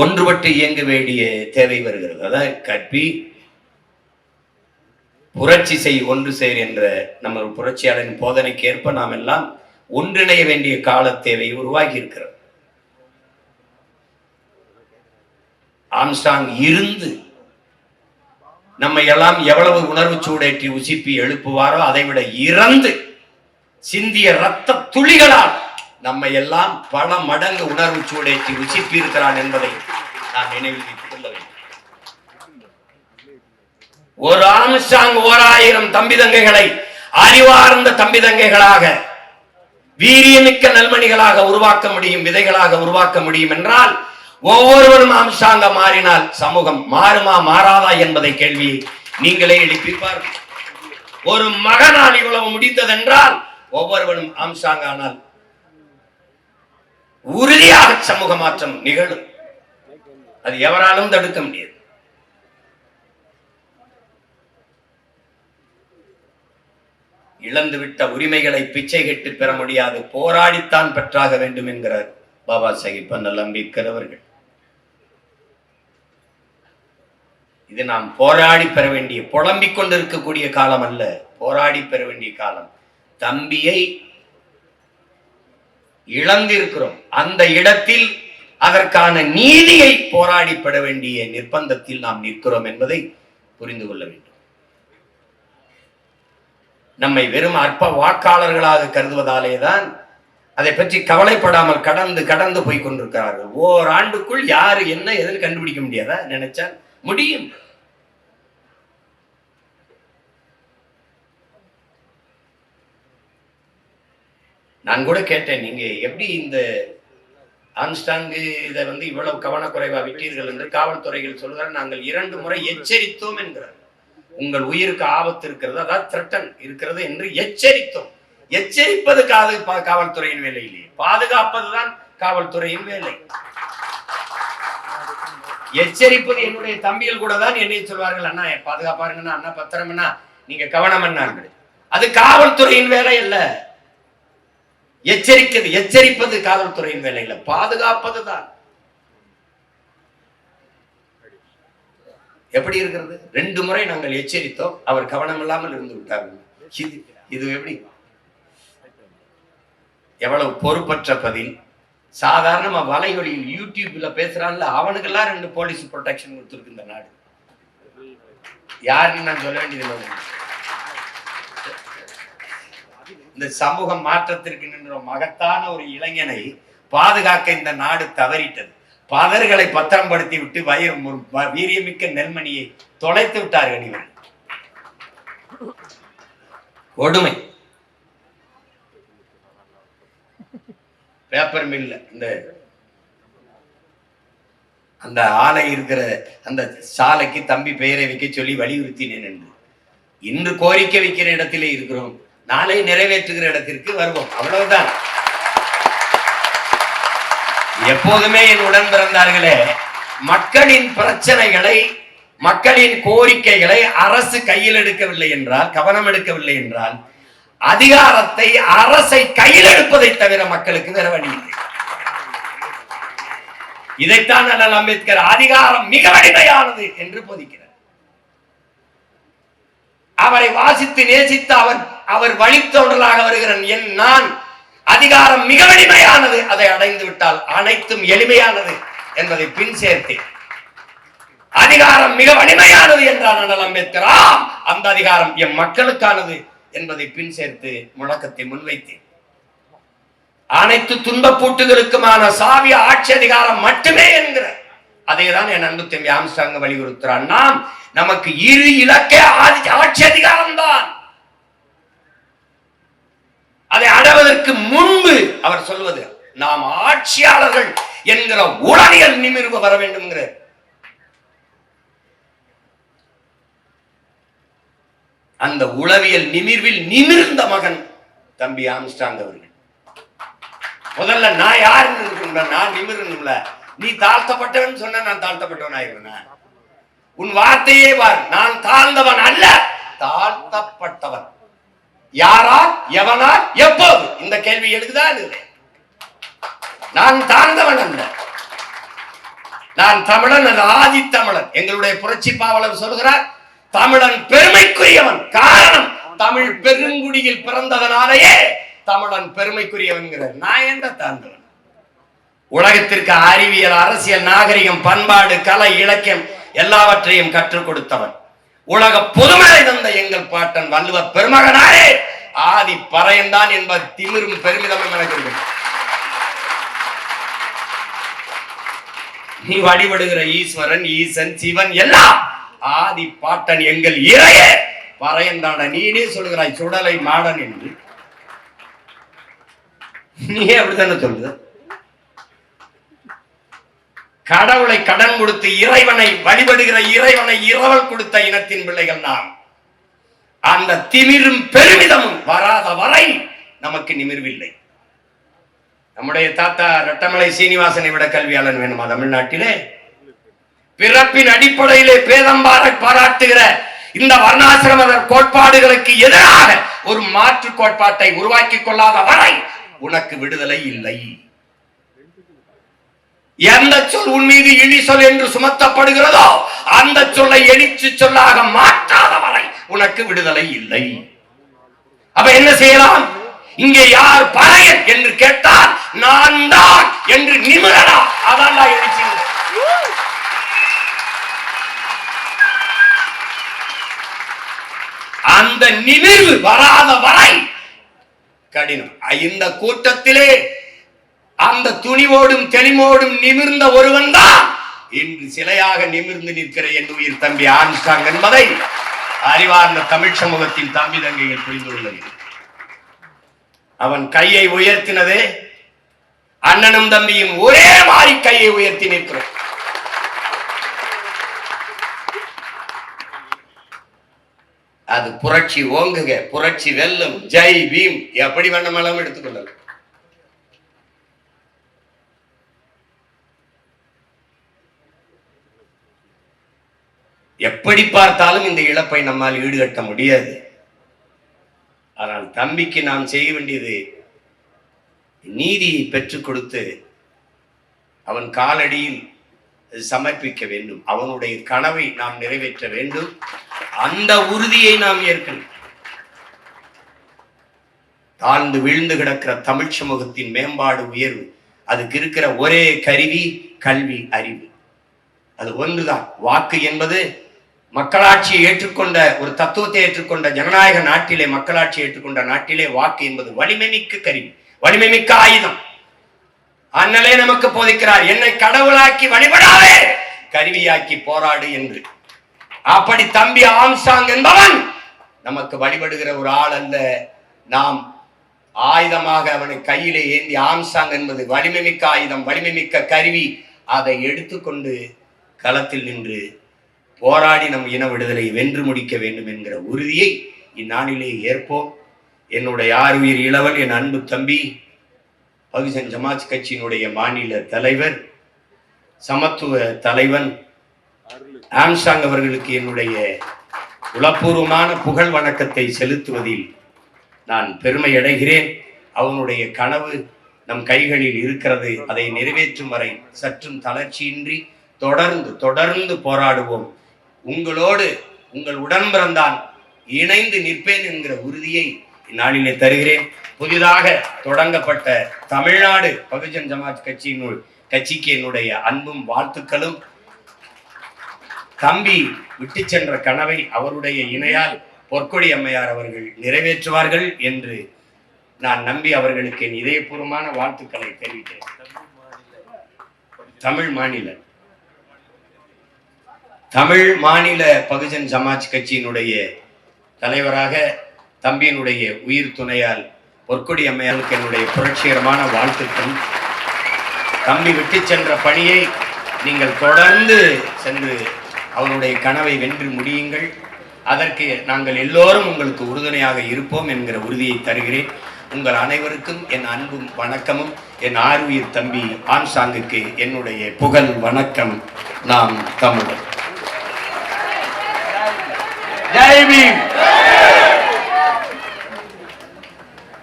ஒன்றுபட்டு இயங்க வேண்டிய தேவை வருகிறது. அதான் கற்பி புரட்சி செய் ஒன்று சேர் என்ற நம்ம புரட்சியாளரின் போதனைக்கு ஏற்ப நாம் எல்லாம் ஒன்றிணைய வேண்டிய கால தேவை உருவாகி இருக்கிறது. ஆம்ஸ்டாங் இருந்து நம்ம எல்லாம் எவ்வளவு உணர்வு சூடேற்றி உசிப்பி எழுப்புவாரோ அதை விட இறந்து சிந்திய ரத்த துளிகளால் நம்ம எல்லாம் பல மடங்கு உணர்வு சூடேற்றி ருசிப்பிருக்கிறான் என்பதை நாம் நினைவில் வைத்துக் கொள்ள வேண்டும். ஒரு ஆம்ஸ்டாங் ஓராயிரம் தம்பி தங்கைகளை அறிவார்ந்த தம்பி தங்கைகளாக வீரியமிக்க நல்மணிகளாக உருவாக்க முடியும் விதைகளாக உருவாக்க முடியும் என்றால் ஒவ்வொருவரும் அம்சாங்க மாறினால் சமூகம் மாறுமா மாறாதா என்பதை கேள்வியை நீங்களே எழுப்பிப்பார். ஒரு மகனால் இவ்வளவு முடிந்ததென்றால் ஒவ்வொருவனும் அம்சாங்க ஆனால் உறுதியாக சமூக மாற்றம் நிகழும். அது எவராலும் தடுக்க முடியாது. இழந்துவிட்ட உரிமைகளை பிச்சை கெட்டு பெற முடியாது. போராடித்தான் பெற்றாக வேண்டும் என்கிறார் பாபா சாஹிப் அண்ணல் அம்பேத்கர் அவர்கள். இது நாம் போராடி பெற வேண்டிய புலம்பிக் கொண்டிருக்கக்கூடிய காலம் அல்ல. போராடி பெற வேண்டிய காலம். தம்பியை இழந்திருக்கிறோம். அந்த இடத்தில் அதற்கான நீதியை போராடிப்பட வேண்டிய நிர்பந்தத்தில் நாம் நிற்கிறோம் என்பதை புரிந்து கொள்ள வேண்டும். நம்மை வெறும் அற்ப வாக்காளர்களாக கருதுவதாலே தான் அதை பற்றி கவலைப்படாமல் கடந்து கடந்து போய் கொண்டிருக்கிறார்கள். ஓர் ஆண்டுக்குள் யாரு என்ன எதுன்னு கண்டுபிடிக்க முடியாதா? நினைச்சா முடியும். நான் கூட கேட்டேன் நீங்க எப்படி இந்த ஆம்ஸ்டாங்கு இதை வந்து இவ்வளவு கவனக்குறைவா விட்டீர்கள் என்று காவல்துறைகள் சொல்கிறார் நாங்கள் இரண்டு முறை எச்சரித்தோம் என்கிறார். உங்கள் உயிருக்கு ஆபத்து இருக்கிறது அதாவது திரட்டன் இருக்கிறது என்று எச்சரித்தோம். எச்சரிப்பது காது பா- காவல்துறையின் வேலை இல்லையே பாதுகாப்பதுதான் காவல்துறையின் வேலை. எச்சரிப்பது என்னுடைய தம்பிகள் கூட தான் என்னை சொல்வார்கள் அண்ணா பாதுகாப்பாருங்கண்ணா அண்ணா பத்திரம்னா நீங்க கவனம் என்னார்கள் அது காவல்துறையின் வேலை இல்லை எச்சரிக்கிறது எச்சரிப்பது காவல்துறையின் வேலை இல்லை பாதுகாப்பது தான் எப்படி இருக்கிறது? ரெண்டு முறை நாங்கள் எச்சரித்தோம். அவர் கவனம் இல்லாமல் இருந்து விட்டார்கள் இது இது எப்படி? எவ்வளவு பொறுப்பற்ற பதில். சாதாரணமா வலைவழியில் யூடியூப்ல பேசுறான்ல அவனுக்கெல்லாம் ரெண்டு போலீஸ் ப்ரொடெக்ஷன் கொடுத்துருக்கு இந்த நாடு. யாருன்னு நான் சொல்ல வேண்டியது இந்த சமூக மாற்றத்திற்கு நின்ற மகத்தான ஒரு இளைஞனை பாதுகாக்க இந்த நாடு தவறிட்டது. பதர்களை பத்திரப்படுத்தி விட்டு வயிறு மு- வீரியமிக்க நெல்மணியை தொலைத்து விட்டார்கள் இவர்கள். கொடுமை. பேப்பர் மில்ல இந்த அந்த ஆலை இருக்கிற அந்த சாலைக்கு தம்பி பெயரை வைக்க சொல்லி வலியுறுத்தினேன் என்று. இன்று கோரிக்கை வைக்கிற இடத்திலே இருக்கிறோம். நாளை நிறைவேற்றுகிற இடத்திற்கு வருவோம். அவ்வளவுதான். எப்போதுமே என் உடன் பிறந்தார்களே மக்களின் பிரச்சனைகளை மக்களின் கோரிக்கைகளை அரசு கையில் எடுக்கவில்லை என்றால் கவனம் எடுக்கவில்லை என்றால் அதிகாரத்தை அரசை கையில் எடுப்பதை தவிர மக்களுக்கு வேற வழி இல்லை. இதைத்தான் அண்ணல் அம்பேத்கர் அதிகாரம் மிக வலிமையானது என்று போதிக்கிறார். அவரை வாசித்து நேசித்து அவர் அவர் வழித்தோன்றலாக வருகிற என் நான். அதிகாரம் மிக வலிமையானது. அதை அடைந்து விட்டால் அனைத்தும் எளிமையானது என்பதை பின் சேர்த்தேன். அதிகாரம் மிக வலிமையானது என்றார் அண்ணல் அம்பேத்கர். ஆம் அந்த அதிகாரம் என் மக்களுக்கானது என்பதை பின் சேர்த்து முழக்கத்தை முன்வைத்தேன். அனைத்து துன்பப்பூட்டுகளுக்குமான சாவி ஆட்சி அதிகாரம் மட்டுமே என்கிற அதேதான் என் அன்பு தம்பி ஆம்சாங்க வலியுறுத்துறான். நாம் நமக்கு இரு இலக்கே ஆட்சி அதிகாரம் தான் முன்பு அவர் சொல்வது நாம் ஆட்சியாளர்கள் என்கிற உளவியல் நிமிர்வு வர வேண்டும்ங்கிற அந்த உளவியல் நிமிர்வில் நிமிர்ந்த மகன் தம்பி ஆம்ஸ்டாங் அவர்கள். முதல்ல நான் யாருன்னு இருக்கணும்ல நான் நிமிரணும்ல நீ தாழ்த்தப்பட்டவன் சொன்ன நான் தாழ்த்தப்பட்டவன் ஆயிருந்தேன் உன் வார்த்தையே பார் நான் தாழ்ந்தவன் அல்ல தாழ்த்தப்பட்டவன். யாரால் எவனால் எப்போது? இந்த கேள்வி எழுதுதா நான் தாழ்ந்தவன் அல்ல. நான் தமிழன் அது ஆதி தமிழன் எங்களுடைய புரட்சி பாவலர் சொல்கிறார் தமிழன் பெருமைக்குரியவன். காரணம் தமிழ் பெருங்குடியில் பிறந்ததனாலேயே தமிழன் பெருமைக்குரியவன்கிறார். நான் எந்த தாழ்ந்தவன்? உலகத்திற்கு அறிவியல் அரசியல் நாகரிகம் பண்பாடு கலை இலக்கியம் எல்லாவற்றையும் கற்றுக் கொடுத்தவன். உலக புதுமலை தந்த எங்கள் பாட்டன் வள்ளுவர் பெருமகனாரே. ஆதி பறையன்தான் என்பது திமிரும் பெருமிதமும் எனக்கு நீ வழிபடுகிற ஈஸ்வரன் ஈசன் சிவன் எல்லாம் ஆதி பாட்டன் எங்கள் இறையே. பறையன்தான நீனே சொல்கிறாய் சுடலை மாடன் என்று. நீ அப்படித்தானே சொல்லுது கடவுளை கடன் கொடுத்து இறைவனை வழிபடுகிற இறைவனை இரவல் கொடுத்த இனத்தின் பிள்ளைகள் நாம். அந்த திமிரும் பெருமிதமும் வராத வரை நமக்கு நிமிர்வில்லை. நம்முடைய தாத்தா ரட்டமலை சீனிவாசனை விட கல்வியாளன் வேணுமா தமிழ்நாட்டிலே? பிறப்பின் அடிப்படையிலே பேதம்பார பாராட்டுகிற இந்த வர்ணாசிரம கோட்பாடுகளுக்கு எதிராக ஒரு மாற்று கோட்பாட்டை உருவாக்கி கொள்ளாத வரை உனக்கு விடுதலை இல்லை. எந்த சொல் உன் மீது இழி சொல் என்று சுமத்தப்படுகிறதோ அந்த சொல்லை எழுச்சி சொல்லாக மாற்றாத வரை உனக்கு விடுதலை இல்லை. அப்ப என்ன செய்யலாம்? இங்கே யார் பறையன் என்று கேட்டால் நான் தான் என்று நிமிடடா அதான் நான் எழுச்சி. அந்த நினைவு வராத வரை கடினம். இந்த கூட்டத்திலே அந்த துணிவோடும் தெளிவோடும் நிமிர்ந்த ஒருவன் தான். இன்று சிலையாக நிமிர்ந்து நிற்கிற என் உயிர் தம்பி ஆன்ஸ்டாங் என்பதை அறிவார்ந்த தமிழ் சமூகத்தின் தம்பி தங்கைகள் புரிந்து கொள்ள அவன் கையை உயர்த்தினதே அண்ணனும் தம்பியும் ஒரே மாதிரி கையை உயர்த்தி நிற்கிறோம். அது புரட்சி ஓங்குக புரட்சி வெல்லும் ஜெய் பீம் எப்படி வேண்டுமானாலும் எடுத்துக்கொள்ளலாம் எப்படி பார்த்தாலும் இந்த இழப்பை நம்மால் ஈடுகட்ட முடியாது. ஆனால் தம்பிக்கு நாம் செய்ய வேண்டியது நீதியை பெற்றுக் கொடுத்து அவன் காலடியில் சமர்ப்பிக்க வேண்டும். அவனுடைய கனவை நாம் நிறைவேற்ற வேண்டும். அந்த உறுதியை நாம் ஏற்கணும். தாழ்ந்து வீழ்ந்து கிடக்கிற தமிழ் சமூகத்தின் மேம்பாடு உயர்வு அதுக்கு இருக்கிற ஒரே கருவி கல்வி அறிவு. அது ஒன்றுதான். வாக்கு என்பது மக்களாட்சியை ஏற்றுக்கொண்ட ஒரு தத்துவத்தை ஏற்றுக்கொண்ட ஜனநாயக நாட்டிலே மக்களாட்சி ஏற்றுக்கொண்ட நாட்டிலே வாக்கு என்பது வலிமை மிக்க கருவி வலிமை மிக்க ஆயுதம். அண்ணலே நமக்கு போதிக்கிறார் என்னை கடவுளாக்கி வழிபடாதே கருவியாக்கி போராடு என்று. அப்படி தம்பி ஆம்சாங் என்பவன் நமக்கு வழிபடுகிற ஒரு ஆள் அல்ல. நாம் ஆயுதமாக அவனை கையிலே ஏந்தி ஆம்சாங் என்பது வலிமை மிக்க ஆயுதம் வலிமை மிக்க கருவி. அதை எடுத்துக்கொண்டு களத்தில் நின்று போராடி நம் இன விடுதலை வென்று முடிக்க வேண்டும் என்கிற உறுதியை இந்நாளிலே ஏற்போம். என்னுடைய ஆர்வீர் இளவல் என் அன்பு தம்பி பகுஜன் ஜமாஜ் கட்சியினுடைய மாநில தலைவர் சமத்துவ தலைவன் ஆம்சாங் அவர்களுக்கு என்னுடைய உளப்பூர்வமான புகழ் வணக்கத்தை செலுத்துவதில் நான் பெருமை அடைகிறேன். அவனுடைய கனவு நம் கைகளில் இருக்கிறது. அதை நிறைவேற்றும் வரை சற்றும் தளர்ச்சியின்றி தொடர்ந்து தொடர்ந்து போராடுவோம். உங்களோடு உங்கள் உடன்பிறந்தான் இணைந்து நிற்பேன் என்கிற உறுதியை இந்நாளிலே தருகிறேன். புதிதாக தொடங்கப்பட்ட தமிழ்நாடு பகுஜன் ஜமாத் கட்சியினுள் கட்சிக்கு என்னுடைய அன்பும் வாழ்த்துக்களும். தம்பி விட்டு சென்ற கனவை அவருடைய இணையால் பொற்கொடி அம்மையார் அவர்கள் நிறைவேற்றுவார்கள் என்று நான் நம்பி அவர்களுக்கு என் இதயபூர்வமான வாழ்த்துக்களை தெரிவிக்கிறேன். தமிழ் மாநிலம் தமிழ் மாநில பகுஜன் சமாஜ் கட்சியினுடைய தலைவராக தம்பியினுடைய உயிர் துணையால் பொற்கொடி அம்மையாருக்கு என்னுடைய புரட்சிகரமான வாழ்த்துக்கள். தம்பி விட்டு சென்ற பணியை நீங்கள் தொடர்ந்து சென்று அவனுடைய கனவை வென்று முடியுங்கள். அதற்கு நாங்கள் எல்லோரும் உங்களுக்கு உறுதுணையாக இருப்போம் என்கிற உறுதியை தருகிறேன். உங்கள் அனைவருக்கும் என் அன்பும் வணக்கமும் என் ஆர்வியர் தம்பி ஆன்சாங்குக்கு என்னுடைய புகழ் வணக்கம். நாம் தமிழர். ஜெய் பீம்